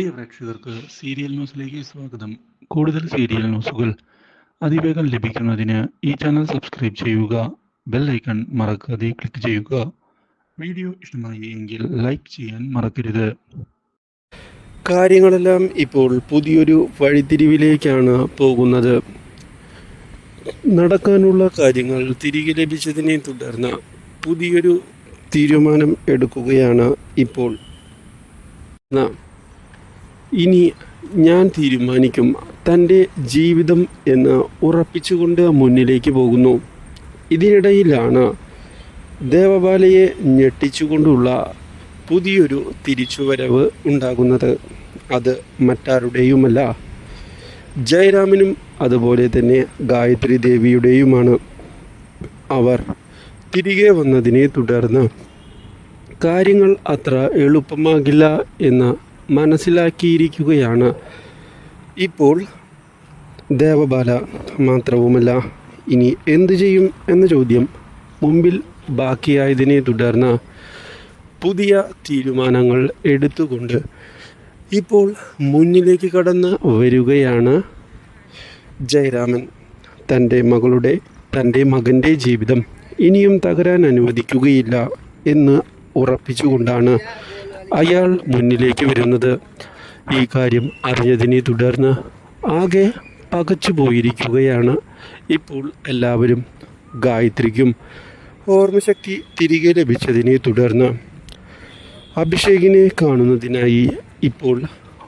പ്രിയ പ്രേക്ഷകർക്ക് സീരിയൽ ന്യൂസിലേക്ക് സ്വാഗതം. കൂടുതൽ സീരിയൽ ന്യൂസുകൾ അതിവേഗം ലഭിക്കുന്നതിന് ഈ ചാനൽ സബ്സ്ക്രൈബ് ചെയ്യുക ബെൽ ഐക്കൺ മറക്കാതെ ക്ലിക്ക് ചെയ്യുക. വീഡിയോ ഇഷ്ടമായി എങ്കിൽ ലൈക്ക് ചെയ്യാൻ മറക്കരുത്. കാര്യങ്ങളെല്ലാം ഇപ്പോൾ പുതിയൊരു വഴിത്തിരിവിലേക്കാണ് പോകുന്നത്. നടക്കാനുള്ള കാര്യങ്ങൾ തിരികെ ലഭിച്ചതിനെ തുടർന്ന് പുതിയൊരു തീരുമാനം എടുക്കുകയാണ് ഇപ്പോൾ. ഇനി ഞാൻ തീരുമാനിക്കും തന്റെ ജീവിതം എന്ന് ഉറപ്പിച്ചുകൊണ്ട് മുന്നിലേക്ക് പോകുന്നു. ഇതിനിടയിലാണ് ദേവബാലയെ ഞെട്ടിച്ചുകൊണ്ടുള്ള പുതിയൊരു തിരിച്ചുവരവ് ഉണ്ടാകുന്നത്. അത് മറ്റാരുടെയുമല്ല ജയരാമനും അതുപോലെ തന്നെ ഗായത്രി ദേവിയുടെയുമാണ്. അവർ തിരികെ വന്നതിനെ തുടർന്ന് കാര്യങ്ങൾ അത്ര എളുപ്പമാകില്ല എന്ന് മനസ്സിലാക്കിയിരിക്കുകയാണ്. ഇപ്പോൾ ദേവബാല മാത്രവുമല്ല ഇനി എന്തു ചെയ്യും എന്ന ചോദ്യം മുമ്പിൽ ബാക്കിയായതിനെ തുടർന്ന് പുതിയ തീരുമാനങ്ങൾ എടുത്തുകൊണ്ട് ഇപ്പോൾ മുന്നിലേക്ക് കടന്ന് വരികയാണ് ജയരാമൻ. തന്റെ മകളുടെ തന്റെ മകന്റെ ജീവിതം ഇനിയും തകരാൻ അനുവദിക്കുകയില്ല എന്ന് ഉറപ്പിച്ചുകൊണ്ടാണ് അയാൾ മുന്നിലേക്ക് വരുന്നത് ഈ കാര്യം അറിഞ്ഞതിനെ തുടർന്ന് ആകെ പകച്ചു പോയിരിക്കുകയാണ്. ഇപ്പോൾ എല്ലാവരും ഗായത്രിക്കും ഓർമ്മശക്തി തിരികെ ലഭിച്ചതിനെ തുടർന്ന് അഭിഷേകിനെ കാണുന്നതിനായി ഇപ്പോൾ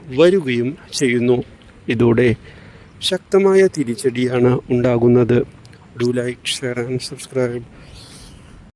വരികയും ചെയ്യുന്നു. ഇതോടെ ശക്തമായ തിരിച്ചടിയാണ് ഉണ്ടാകുന്നത്. Do like share and subscribe